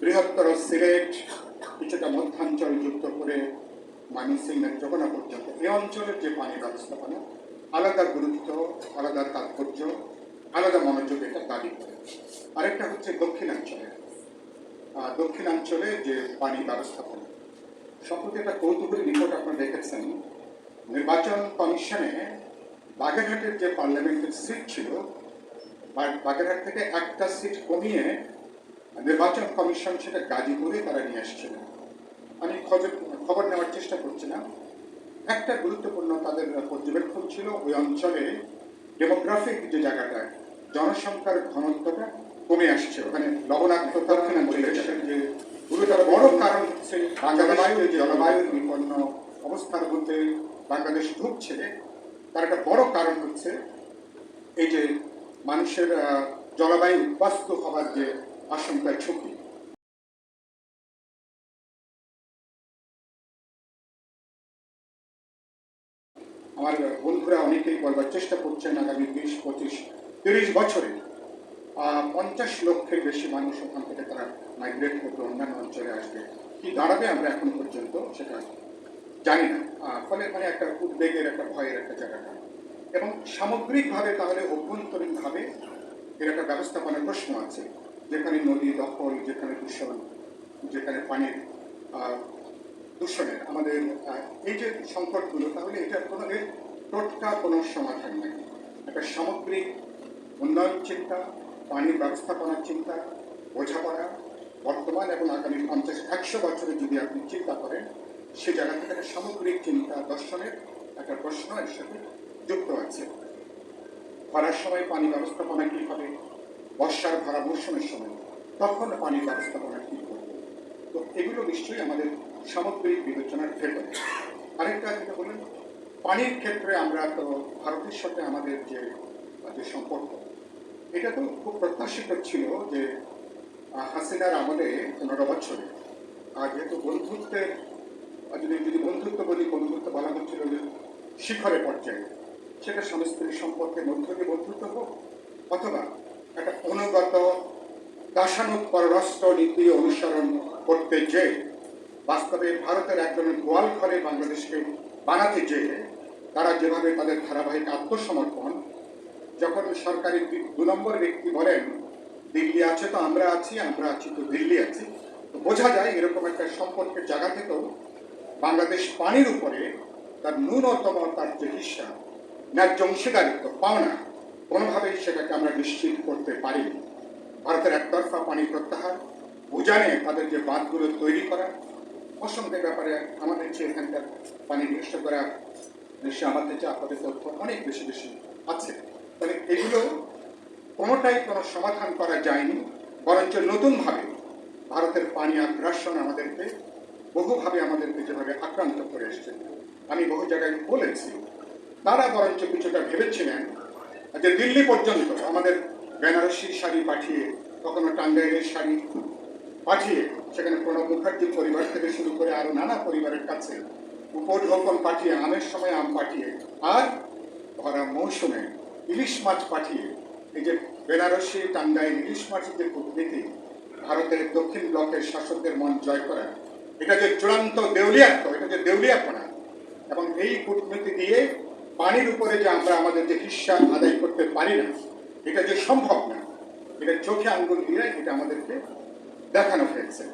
বৃহত্তর সিলেট, কিছুটা মধ্যাঞ্চল যুক্ত করে মানি সিগন্যাল যোগনা পর্যন্ত। এই অঞ্চলের যে পানি ব্যবস্থাপনা, আলাদা গুরুত্ব, আলাদা তাৎপর্য, আলাদা মনোযোগ, এটা দাবি করে। আরেকটা হচ্ছে দক্ষিণাঞ্চলে দক্ষিণাঞ্চলে যে পানি ব্যবস্থাপনা। সম্প্রতি একটা কৌতুকের রিপোর্ট আপনারা দেখেছেন। নির্বাচন কমিশনে বাগেরহাটের যে পার্লামেন্টের সিট ছিল বাগেরহাট থেকে একটা সিট কমিয়ে নির্বাচন কমিশন সেটা গাজীপুরে তারা নিয়ে এসেছিলেন আমি খবর খবর নেওয়ার চেষ্টা করছিলাম একটা গুরুত্বপূর্ণ তাদের পর্যবেক্ষণ ছিল ওই অঞ্চলে ডেমোগ্রাফিক যে জায়গাটা জনসংখ্যার ঘনত্বটা কমে আসছে। ওখানে লবণাক্ত দক্ষিণাঞ্চলে যে গুরুতর বড় কারণ হচ্ছে জলবায়ু যে জলবায়ুর বিপন্ন অবস্থার মধ্যে বাংলাদেশ ঢুকছে তার একটা বড় কারণ হচ্ছে এই যে মানুষের জলবায়ু উদ্বাস্তু হওয়ার যে আশঙ্কা ঝুঁকি আমার বন্ধুরা অনেকেই বলবার চেষ্টা করছেন আগামী বিশ, পঁচিশ, তিরিশ বছরে পঞ্চাশ লক্ষের বেশি মানুষ ওখান থেকে তারা মাইগ্রেট করবে অন্যান্য অঞ্চলে আসবে। কি দাঁড়াবে আমরা এখন পর্যন্ত সেটা জানি না। ফলে মানে একটা উদ্বেগের, একটা ভয়ের একটা জায়গাটা এবং সামগ্রিকভাবে তাহলে অভ্যন্তরীণভাবে এর একটা ব্যবস্থাপনার প্রশ্ন আছে। যেখানে নদী, দখল, যেখানে দূষণ, যেখানে পানির দূষণের আমাদের এই যে সংকটগুলো, তাহলে এটার কোনো টোটকা কোনো সমাধান নেই। একটা সামগ্রিক উন্নয়ন চিন্তা পানির ব্যবস্থাপনার চিন্তা, বোঝাপড়া, বর্তমান এবং আগামী পঞ্চাশ, একশো বছরে যদি আপনি চিন্তা করেন, সে জায়গা থেকে একটা সামগ্রিক চিন্তা দর্শনের একটা প্রশ্ন এর সাথে যুক্ত আছে। খরার সময় পানি ব্যবস্থাপনা কী হবে? বর্ষার ভরা মৌসুমের সময় তখন পানি ব্যবস্থাপনা কী করবে তো এগুলো নিশ্চয়ই আমাদের সামগ্রিক বিবেচনার ভেতরে। আরেকটা যেটা বললেন, পানির ক্ষেত্রে আমরা তো ভারতের সাথে আমাদের যে যে সম্পর্ক, এটা তো খুব প্রত্যাশিত ছিল যে হাসিনার আমলে পনেরো বছরে। আর যেহেতু বন্ধুত্বের যদি যদি বন্ধুত্ব বলি, বন্ধুত্ব বলা হচ্ছিল যে শিখরে পর্যায়ে, সেটা স্বামী স্ত্রীর সম্পর্কের মধ্য দিয়ে বন্ধুত্ব হোক, অথবা একটা অনুগত দাসানুক পররাষ্ট্র নীতি অনুসরণ করতে যে বাস্তবে ভারতের একজন গোয়াল ঘরে বাংলাদেশকে বানাতে যেয়ে তারা যেভাবে তাদের ধারাবাহিক আত্মসমর্পণ, যখন সরকারি দু নম্বর ব্যক্তি বলেন, দিল্লি আছে তো আমরা আছি আমরা আছি তো দিল্লি আছি। তো বোঝা যায় এরকম একটা সম্পর্কের জায়গা থেকেও বাংলাদেশ পানির উপরে তার ন্যূনতম তার যে হিসা ন্যায্য অংশীদারিত্ব, পাওনা কোনোভাবেই সেটাকে আমরা নিশ্চিত করতে পারিনি। ভারতের একতরফা পানি প্রত্যাহার, উজানে তাদের যে বাঁধগুলো তৈরি করা অসংখ্যের ব্যাপারে আমাদের চেয়ে এখানকার পানি নিষ্ঠ করা নিশ্চয় আমাদের যে আপনাদের তথ্য অনেক বেশি বেশি আছে। তাহলে এগুলো কোনোটাই কোনো সমাধান করা যায়নি, বরঞ্চ নতুনভাবে ভারতের পানি আগ্রাসন আমাদেরকে বহুভাবে আমাদেরকে যেভাবে আক্রান্ত করে এসছে। আমি বহু জায়গায় বলেছি, তারা বরঞ্চ কিছুটা ভেবেছিলেন যে দিল্লি পর্যন্ত আমাদের বেনারসি শাড়ি পাঠিয়ে, কখনো টাঙ্গাইলের শাড়ি পাঠিয়ে, সেখানে প্রণব মুখার্জির পরিবার থেকে শুরু করে আরও নানা পরিবারের কাছে উপঢৌকন পাঠিয়ে, আমের সময় আম পাঠিয়ে, আর ভরা মৌসুমে ইলিশ মাছ পাঠিয়ে, এই যে বেনারসি, টাঙ্গাইল ইলিশ মাছের যে কূটনীতি ভারতের দক্ষিণ ব্লকের শাসকদের মন জয় করা, এটা যে চূড়ান্ত দেউলিয়াত্ম এটা যে দেউলিয়াপনা, এবং এই কূটনীতি দিয়ে পানির উপরে যে আমরা আমাদের যে হিস্সা আদায় পারি না। এটা যে সম্ভব না এটা চোখে আঙ্গুল দিয়ে এটা আমাদেরকে দেখানো হয়েছে।